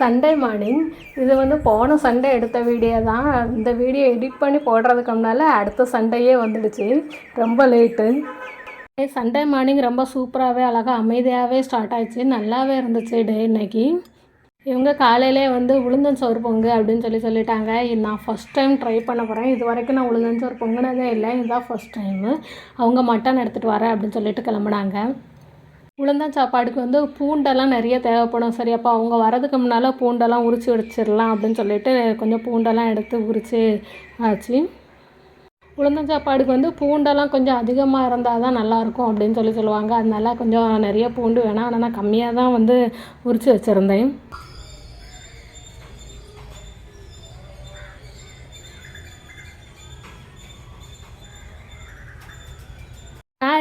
Sunday morning இது வந்து போன சண்டே எடுத்த வீடியோ தான். இந்த வீடியோ எடிட் பண்ணி போடுறதுக்கு முன்னால் அடுத்த சண்டையே வந்துடுச்சு. ரொம்ப லேட்டு சண்டே மார்னிங் ரொம்ப சூப்பராகவே அழகாக அமைதியாகவே ஸ்டார்ட் ஆச்சு நல்லாவே இருந்துச்சு டே இன்னைக்கு. இவங்க காலையிலே வந்து உளுந்தஞ்சோறு பொங்கு அப்படின்னு சொல்லி சொல்லிட்டாங்க. நான் ஃபஸ்ட் டைம் ட்ரை பண்ண போகிறேன் இது வரைக்கும் நான் உளுந்தஞ்சோறு பொங்குனதே இல்லை. இதுதான் ஃபஸ்ட் டைமு அவங்க மட்டன் எடுத்துகிட்டு வரேன் அப்படின்னு சொல்லிட்டு கிளம்புனாங்க. உளுந்தம் சாப்பாடுக்கு வந்து பூண்டெல்லாம் நிறைய தேவைப்படும். சரி அப்போ அவங்க வரதுக்கு முன்னால் பூண்டெல்லாம் உரித்து வச்சிடலாம் அப்படின்னு சொல்லிட்டு கொஞ்சம் பூண்டெல்லாம் எடுத்து உரித்து ஆச்சு. உளுந்தன் சாப்பாடுக்கு வந்து பூண்டெல்லாம் கொஞ்சம் அதிகமாக இருந்தால் தான் நல்லாயிருக்கும் அப்படின்னு சொல்லி சொல்லுவாங்க. அதனால கொஞ்சம் நிறைய பூண்டு வேணாம். ஆனால் நான் கம்மியாக தான் வந்து உரித்து வச்சுருந்தேன்.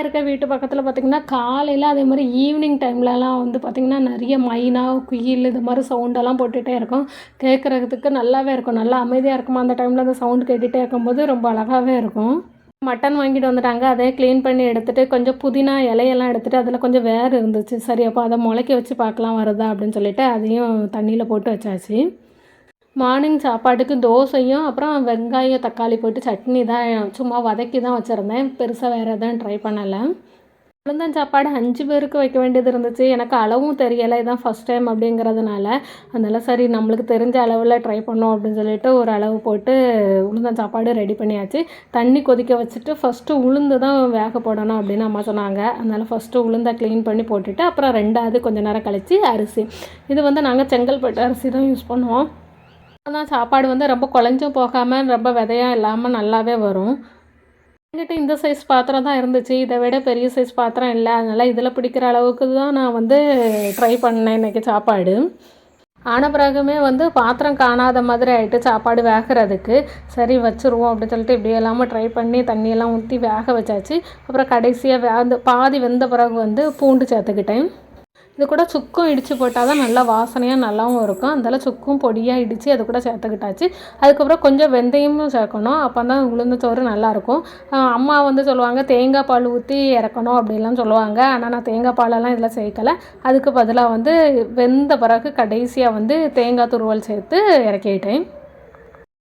இருக்க வீட்டு பக்கத்தில் பார்த்திங்கன்னா காலையில் அதே மாதிரி ஈவினிங் டைம்லலாம் வந்து பார்த்திங்கன்னா நிறைய மைனா குயில் இது மாதிரி சவுண்டெல்லாம் போட்டுகிட்டே இருக்கும். கேட்குறதுக்கு நல்லாவே இருக்கும். நல்லா அமைதியாக இருக்குமா அந்த டைமில் அந்த சவுண்ட் கேட்டுகிட்டே இருக்கும்போது ரொம்ப அழகாகவே இருக்கும். மட்டன் வாங்கிட்டு வந்துட்டாங்க. அதே க்ளீன் பண்ணி எடுத்துகிட்டு கொஞ்சம் புதினா இலையெல்லாம் எடுத்துகிட்டு அதில் கொஞ்சம் வேறு இருந்துச்சு. சரி அப்போ அதை முளைக்க வச்சு பார்க்கலாம் வருதா அப்படின்னு சொல்லிட்டு அதையும் தண்ணியில் போட்டு வச்சாச்சு. மார்னிங் சாப்பாட்டுக்கு தோசையும் அப்புறம் வெங்காயம் தக்காளி போட்டு சட்னி தான் சும்மா வதக்கி தான் வச்சுருந்தேன். பெருசாக வேறு எதுவும் ட்ரை பண்ணலை. உளுந்தன் சாப்பாடு அஞ்சு பேருக்கு வைக்க வேண்டியது இருந்துச்சு. எனக்கு அளவும் தெரியலை. இதான் ஃபஸ்ட் டைம் அப்படிங்கிறதுனால. அதனால் சரி நம்மளுக்கு தெரிஞ்ச அளவில் ட்ரை பண்ணோம் அப்படின்னு சொல்லிட்டு ஒரு அளவு போட்டு உளுந்தன் சாப்பாடு ரெடி பண்ணியாச்சு. தண்ணி கொதிக்க வச்சுட்டு ஃபஸ்ட்டு உளுந்து தான் வேக போடணும் அப்படின்னு அம்மா சொன்னாங்க. அதனால் ஃபஸ்ட்டு உளுந்தை க்ளீன் பண்ணி போட்டுட்டு அப்புறம் ரெண்டாவது கொஞ்சம் நேரம் கழித்து அரிசி. இது வந்து நாங்கள் செங்கல்பட்டு அரிசி தான் யூஸ் பண்ணுவோம். அதான் சாப்பாடு வந்து ரொம்ப குழஞ்சும் போகாமல் ரொம்ப விதையாக இல்லாமல் நல்லாவே வரும். என்கிட்ட இந்த சைஸ் பாத்திரம் தான் இருந்துச்சு. இதை விட பெரிய சைஸ் பாத்திரம் இல்லை. அதனால் இதில் பிடிக்கிற அளவுக்கு தான் நான் வந்து ட்ரை பண்ணேன் இன்றைக்கி சாப்பாடு. ஆன பிறகுமே வந்து பாத்திரம் காணாத மாதிரி ஆகிட்டு சாப்பாடு வேகிறதுக்கு. சரி வச்சுருவோம் அப்படின்னு சொல்லிட்டு இப்படி இல்லாமல் ட்ரை பண்ணி தண்ணியெல்லாம் ஊற்றி வேக வச்சாச்சு. அப்புறம் கடைசியாக வே பாதி வெந்த பிறகு வந்து பூண்டு சேர்த்துக்கிட்டேன். இது கூட சுக்கும் இடித்து போட்டால் தான் நல்லா வாசனையாக நல்லாவும் இருக்கும். அதனால் சுக்கும் பொடியாக இடித்து அது கூட சேர்த்துக்கிட்டாச்சு. அதுக்கப்புறம் கொஞ்சம் வெந்தயமும் சேர்க்கணும். அப்போ தான் உளுந்து சோறு நல்லாயிருக்கும் அம்மா வந்து சொல்லுவாங்க தேங்காய் பால் ஊற்றி இறக்கணும் அப்படிலாம் சொல்லுவாங்க. ஆனால் நான் தேங்காய் பாலெல்லாம் இதில் சேர்க்கலை. அதுக்கு பதிலாக வந்து வெந்த பிறகு கடைசியாக வந்து தேங்காய் துருவல் சேர்த்து இறக்கிட்டேன்.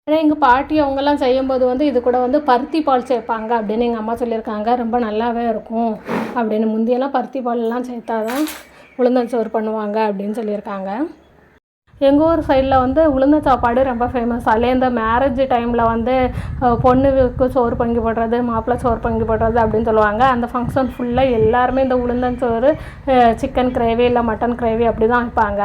ஏன்னா எங்கள் பாட்டி அவங்கெல்லாம் செய்யும்போது வந்து இது கூட வந்து பருத்தி பால் சேர்ப்பாங்க அப்படின்னு எங்கள் அம்மா சொல்லியிருக்காங்க. ரொம்ப நல்லாவே இருக்கும் அப்படின்னு. முந்தியெல்லாம் பருத்தி பாலெல்லாம் சேர்த்தா தான் உளுந்தஞ்சோறு பண்ணுவாங்க அப்படின்னு சொல்லியிருக்காங்க. எங்கள் ஊர் சைடில் வந்து உளுந்த சாப்பாடு ரொம்ப ஃபேமஸ் அதில் இந்த மேரேஜ் டைமில் வந்து பொண்ணுக்கு சோறு பங்கி போடுறது மாப்பிள்ளை சோறு பங்கி போடுறது அப்படின்னு சொல்லுவாங்க. அந்த ஃபங்க்ஷன் ஃபுல்லாக எல்லாருமே இந்த உளுந்தஞ்சோறு சிக்கன் கிரேவி இல்லை மட்டன் கிரேவி அப்படி தான் வைப்பாங்க.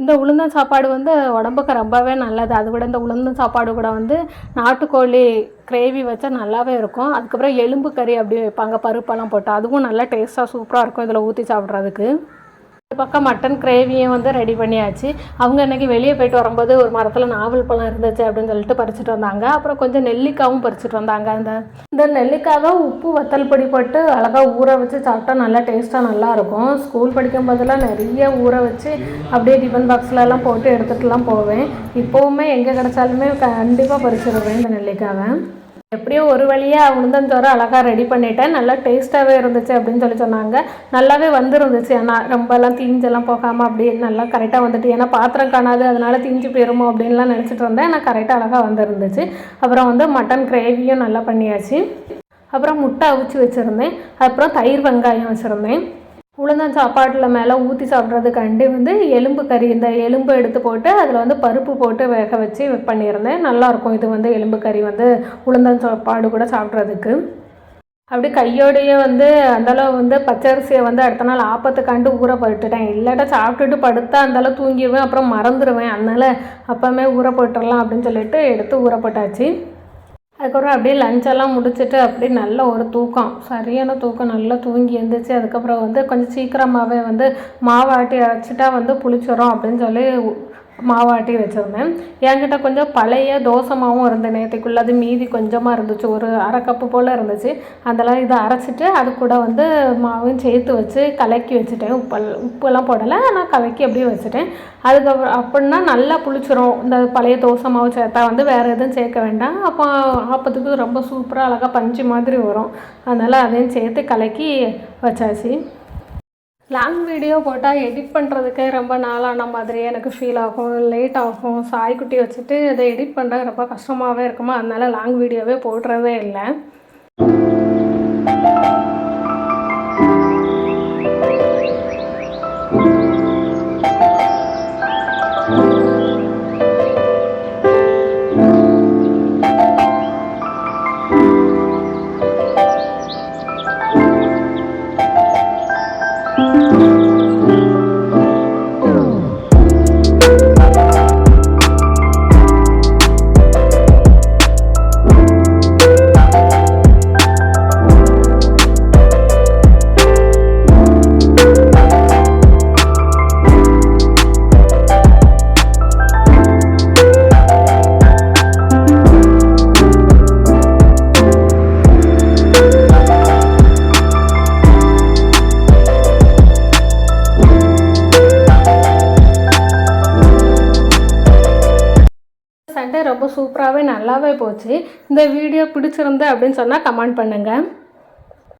இந்த உளுந்தம் சாப்பாடு வந்து உடம்புக்கு ரொம்பவே நல்லது. அது கூட இந்த உளுந்தம் சாப்பாடு கூட வந்து நாட்டுக்கோழி கிரேவி வச்சா நல்லாவே இருக்கும். அதுக்கப்புறம் எலும்பு கறி அப்படி வைப்பாங்க. பருப்பெல்லாம் போட்டு. அதுவும் நல்லா டேஸ்ட்டாக சூப்பராக இருக்கும் இதில் ஊற்றி சாப்பிட்றதுக்கு. ஒரு பக்கம் மட்டன் கிரேவியும் வந்து ரெடி பண்ணியாச்சு. அவங்க இன்றைக்கி வெளியே போயிட்டு வரும்போது ஒரு மரத்தில் நாவல் பழம் இருந்துச்சு அப்படின்னு சொல்லிட்டு பறிச்சுட்டு வந்தாங்க. அப்புறம் கொஞ்சம் நெல்லிக்காவும் பறிச்சுட்டு வந்தாங்க. அந்த இந்த நெல்லிக்காவை உப்பு வத்தல் பொடி போட்டு அழகாக ஊற வச்சு சாப்பிட்டா நல்லா டேஸ்ட்டாக நல்லாயிருக்கும் ஸ்கூல் படிக்கும் போதெல்லாம் நிறைய ஊற வச்சு அப்படியே டிஃபன் பாக்ஸ்லலாம் போட்டு எடுத்துகிட்டுலாம் போவேன். இப்போவுமே எங்கே கிடச்சாலுமே கண்டிப்பாக பறிச்சிடுவேன் இந்த நெல்லிக்காவை. எப்படியோ ஒரு வழியாக உளுந்தஞ்சோறு அழகாக ரெடி பண்ணிட்டேன். நல்லா டேஸ்ட்டாகவே இருந்துச்சு அப்படின்னு சொல்லி சொன்னாங்க. நல்லாவே வந்துருந்துச்சு. ஆனால் ரொம்பலாம் தீஞ்செல்லாம் போகாமல் அப்படியே நல்லா கரெக்டாக வந்துட்டு ஏன்னா பாத்திரம் காணாது அதனால் தீஞ்சு போயிருமோ அப்படின்லாம் நினச்சிட்டு இருந்தேன் ஆனால் கரெக்டாக அழகாக வந்துருந்துச்சு. அப்புறம் வந்து மட்டன் கிரேவியும் நல்லா பண்ணியாச்சு. அப்புறம் முட்டை அவிச்சு வச்சுருந்தேன். அப்புறம் தயிர் வெங்காயம் வச்சுருந்தேன். உளுந்தன் சாப்பாட்டில் மேலே ஊற்றி சாப்பிட்றதுக்காண்டி வந்து எலும்பு கறி இந்த எலும்பு எடுத்து போட்டு அதில் வந்து பருப்பு போட்டு வேக வச்சு பண்ணியிருந்தேன். நல்லாயிருக்கும். இது வந்து எலும்பு கறி வந்து உளுந்தன் சாப்பாடு கூட சாப்பிட்றதுக்கு. அப்படி கையோடையே வந்து அந்தளவு வந்து பச்சரிசியை வந்து அடுத்த நாள் ஆப்பத்துக்காண்டு ஊற போட்டுட்டேன். இல்லாட்டா சாப்பிட்டுட்டு படுத்தா அந்தளவு தூங்கிடுவேன் அப்புறம் மறந்துடுவேன் அதனால் அப்போவுமே ஊற போட்டுடலாம் அப்படின்னு சொல்லிட்டு எடுத்து ஊற போட்டாச்சு. அதுக்கப்புறம் அப்படியே லஞ்செல்லாம் முடிச்சுட்டு அப்படியே நல்ல ஒரு தூக்கம். சரியான தூக்கம். நல்லா தூங்கி எழுந்துச்சு அதுக்கப்புறம் வந்து கொஞ்சம் சீக்கிரமாகவே வந்து மாவாட்டி அரைச்சிட்டா வந்து புளிச்சிரும் அப்படின்னு சொல்லி மாவாட்டி வச்சுருந்தேன். என்கிட்ட கொஞ்சம் பழைய தோசை மாவும் இருந்த நேற்றுக்குள்ள அது மீதி கொஞ்சமாக இருந்துச்சு. ஒரு அரை கப்பு போல் இருந்துச்சு. அதெல்லாம் இதை அரைச்சிட்டு அது கூட வந்து மாவும் சேர்த்து வச்சு கலக்கி வச்சுட்டேன். உப்பல் உப்பெல்லாம் போடலை. ஆனால் கலக்கி அப்படியே வச்சுட்டேன். அதுக்கப்புறம் அப்படின்னா நல்லா புளிச்சிரும். இந்த பழைய தோசை மாவு சேர்த்தா வந்து வேறு எதுவும் சேர்க்க வேண்டாம். அப்போ ஆப்பத்துக்கு ரொம்ப சூப்பராக அழகாக பஞ்சு மாதிரி வரும். அதனால் அதையும் சேர்த்து கலக்கி வச்சாச்சு. லாங் வீடியோ போட்டால் எடிட் பண்ணுறதுக்கே ரொம்ப நாளான மாதிரி எனக்கு ஃபீல் ஆகும். லேட் ஆகும். சாய்க்குட்டி வச்சுட்டு அதை எடிட் பண்ணுறது ரொம்ப கஷ்டமாகவே இருக்குமா? அதனால லாங் வீடியோவே போடுறதே இல்லை. சூப்பராகவே நல்லாவே போச்சு. இந்த வீடியோ பிடிச்சிருந்து அப்படின்னு சொன்னால் கமெண்ட் பண்ணுங்கள்